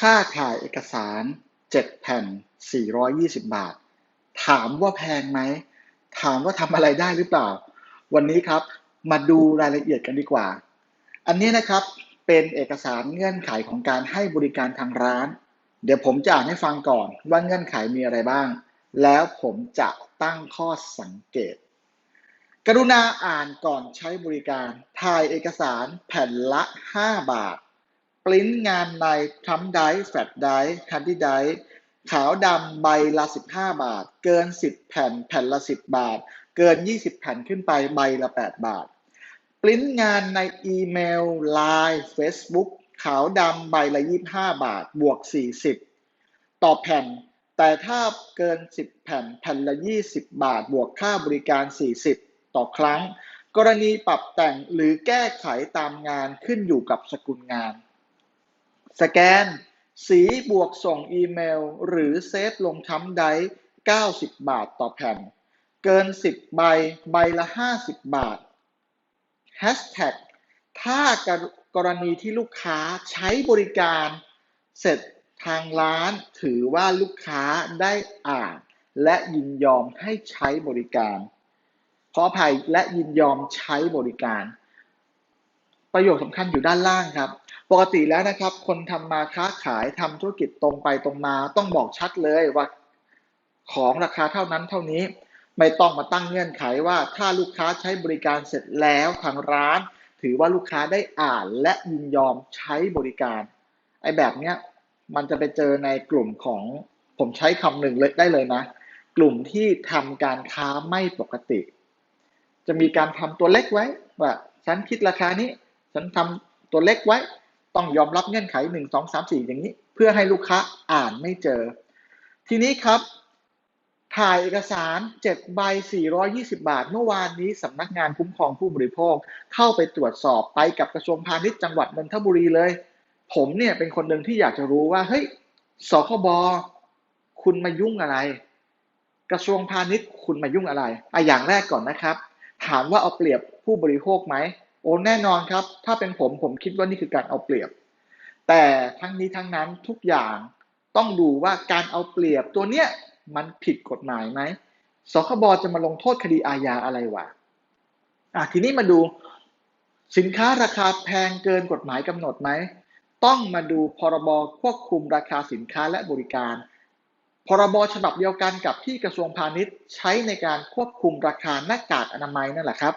ค่าถ่ายเอกสาร 7 แผ่น 420 บาท ถามว่าแพงไหม ถามว่าทำอะไรได้หรือเปล่า วันนี้ครับมาดูรายละเอียดกันดีกว่า อันนี้นะครับเป็นเอกสารเงื่อนไขของการให้บริการทางร้าน เดี๋ยวผมจะอ่านให้ฟังก่อนว่าเงื่อนไขมีอะไรบ้าง แล้วผมจะตั้งข้อสังเกต กรุณาอ่านก่อนใช้บริการ ถ่ายเอกสารแผ่นละ 5 บาท ปริ้นงานในทรัมไดร์แฟลตไดร์คันดี้ไดร์ขาวดำใบละ 15 บาท เกิน 10 แผ่นแผ่นละ 10 บาท เกิน 20 แผ่นขึ้นไปใบละ 8 บาท ปริ้นงานในอีเมล Line Facebook ขาวดำใบละ 25 บาท บวก 40 ต่อแผ่น แต่ถ้าเกิน 10 แผ่นแผ่นละ 20 บาท บวกค่าบริการ 40 ต่อครั้ง กรณีปรับแต่งหรือแก้ไขตามงานขึ้นอยู่กับสกุลงาน สแกน สีบวกส่งอีเมล หรือเซฟลงช้ำไดร์90 บาทต่อแผ่น เกิน 10 ใบ ใบละ 50 บาท Hashtag ถ้ากรณีที่ลูกค้าใช้บริการเสร็จทางร้านถือว่าลูกค้าได้อ่าน และยินยอมให้ใช้บริการ ขออภัยและยินยอมใช้บริการ ประโยคสำคัญอยู่ด้านล่างครับ ปกติแล้วนะครับ คนทำมาค้าขายทำธุรกิจตรงไปตรงมา ต้องบอกชัดเลยว่าของราคาเท่านั้นเท่านี้ ไม่ต้องมาตั้งเงื่อนไขว่าถ้าลูกค้าใช้บริการเสร็จแล้วทางร้าน ถือว่าลูกค้าได้อ่านและยินยอมใช้บริการไอ้แบบเนี้ยมันจะไปเจอในกลุ่มของผมใช้คำหนึ่งเลยได้เลยนะ กลุ่มที่ทำการค้าไม่ปกติ จะมีการทำตัวเล็กไว้ว่าฉันคิดราคานี้ ฉันทำตัวเล็กไว้ ต้องยอมรับเงื่อนไขหนึ่งสองสามสี่อย่างนี้ เพื่อให้ลูกค้าอ่านไม่เจอ ทีนี้ครับ ถ่ายเอกสาร7ใบ 420 บาท เมื่อวานนี้สำนักงานคุ้มครองผู้บริโภค เข้าไปตรวจสอบไปกับกระทรวงพาณิชย์จังหวัดนนทบุรีเลย ผมเนี่ยเป็นคนหนึ่งที่อยากจะรู้ว่าเฮ้ยสคบคุณมายุ่งอะไร กระทรวงพาณิชย์คุณมายุ่งอะไรอะอย่างแรกก่อนนะครับ ถามว่าเอาเปรียบผู้บริโภคไหม โอ้แน่นอนครับ ถ้าเป็นผมผมคิดว่านี่คือการเอาเปรียบ แต่ทั้งนี้ทั้งนั้นทุกอย่างต้องดูว่าการเอาเปรียบตัวเนี้ยมันผิดกฎหมายไหมสคบจะมาลงโทษคดีอาญาอะไรวะอะทีนี้มาดูสินค้าราคาแพงเกินกฎหมายกำหนดไหม ต้องมาดูพรบควบคุมราคาสินค้าและบริการ พรบฉบับเดียวกันกับที่กระทรวงพาณิชย์ใช้ในการควบคุมราคาหน้ากากอนามัยนั่นแหละครับ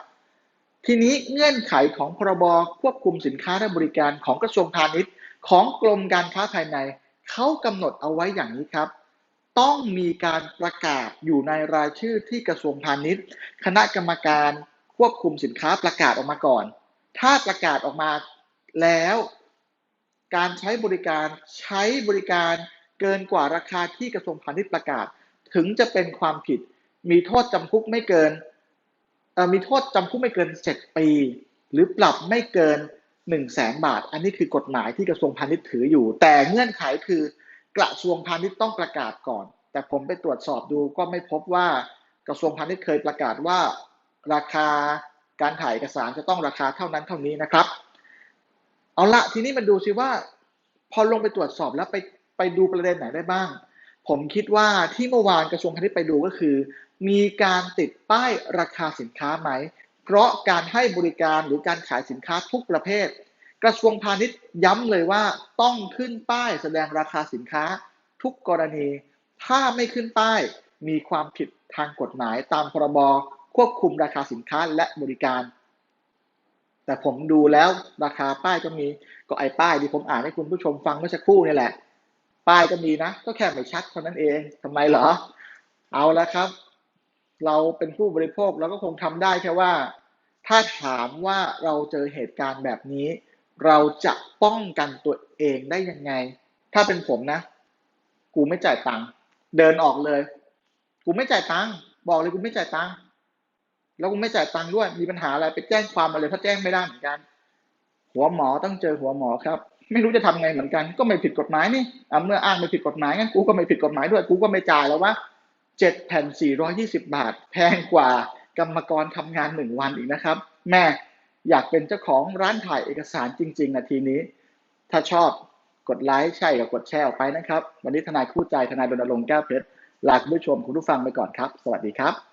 ทีนี้เงื่อนไขของพรบควบคุมสินค้าและบริการของกระทรวงพาณิชย์ ของกรมการค้าภายในเขากำหนดเอาไว้อย่างนี้ครับ ต้องมีการประกาศอยู่ในรายชื่อที่กระทรวงพาณิชย์ คณะกรรมการควบคุมสินค้าประกาศออกมาก่อน ถ้าประกาศออกมาแล้ว การใช้บริการใช้บริการเกินกว่าราคาที่กระทรวงพาณิชย์ประกาศ ถึงจะเป็นความผิด มีโทษจำคุกไม่เกิน มีโทษจำคุกไม่เกิน 7 ปี หรือปรับไม่เกิน1 0 0 0 0แสนบาท อันนี้คือกฎหมายที่กระทรวงพาณิชย์ถืออยู่ แต่เงื่อนไขคือกระทรวงพาณิชย์ต้องประกาศก่อน แต่ผมไปตรวจสอบดูก็ไม่พบว่ากระทรวงพาณิชย์เคยประกาศว่า ราคาการถ่ายเอกสารจะต้องราคาเท่านั้นเท่านี้นะครับ เอาละทีนี้มาดูซิว่า พอลงไปตรวจสอบแล้วไปไปดูประเด็นไหนได้บ้าง ผมคิดว่าที่เมื่อวานกระทรวงพาณิชย์ไปดูก็คือ มีการติดป้ายราคาสินค้าไหม เพราะการให้บริการหรือการขายสินค้าทุกประเภท กระทรวงพาณิชย์ย้ำเลยว่าต้องขึ้นป้ายแสดงราคาสินค้าทุกกรณี ถ้าไม่ขึ้นป้ายมีความผิดทางกฎหมายตามพรบควบคุมราคาสินค้าและบริการ แต่ผมดูแล้วราคาป้ายก็มีก็ไอ้ป้ายที่ผมอ่านให้คุณผู้ชมฟังเมื่อสักครู่นี่แหละ ป้ายก็มีนะ ก็แค่ไม่ชัดเท่านั้นเองทำไมเหรอ เอาละครับ เราเป็นผู้บริโภคเราก็คงทำได้แค่ว่า ถ้าถามว่าเราเจอเหตุการณ์แบบนี้ เราจะป้องกันตัวเองได้ยังไง ถ้าเป็นผมนะ กูไม่จ่ายตังค์เดินออกเลย กูไม่จ่ายตังค์บอกเลยกูไม่จ่ายตังค์แล้วกูไม่จ่ายตังค์ด้วย มีปัญหาอะไรไปแจ้งความมาเลยถ้าแจ้งไม่ได้เหมือนกัน หัวหมอต้องเจอหัวหมอครับ ไม่รู้จะทำไงเหมือนกัน ก็ไม่ผิดกฎหมายนี่อะเมื่ออ้างไม่ผิดกฎหมายงั้นกูก็ไม่ผิดกฎหมายด้วย กูก็ไม่จ่ายแล้ววะ 7 แผ่น 420 บาท แพงกว่ากรรมกรทำงาน 1 วันอีกนะครับ แม่อยากเป็นเจ้าของร้านถ่ายเอกสารจริง ๆนาทีนี้ ถ้าชอบกดไลค์ใช่กับกดแชร์ออกไปนะครับ วันนี้ทนายคู่ใจทนายดนรงค์แก้วเพชรลาคุณผู้ชมคุณผู้ฟังไปก่อนครับ สวัสดีครับ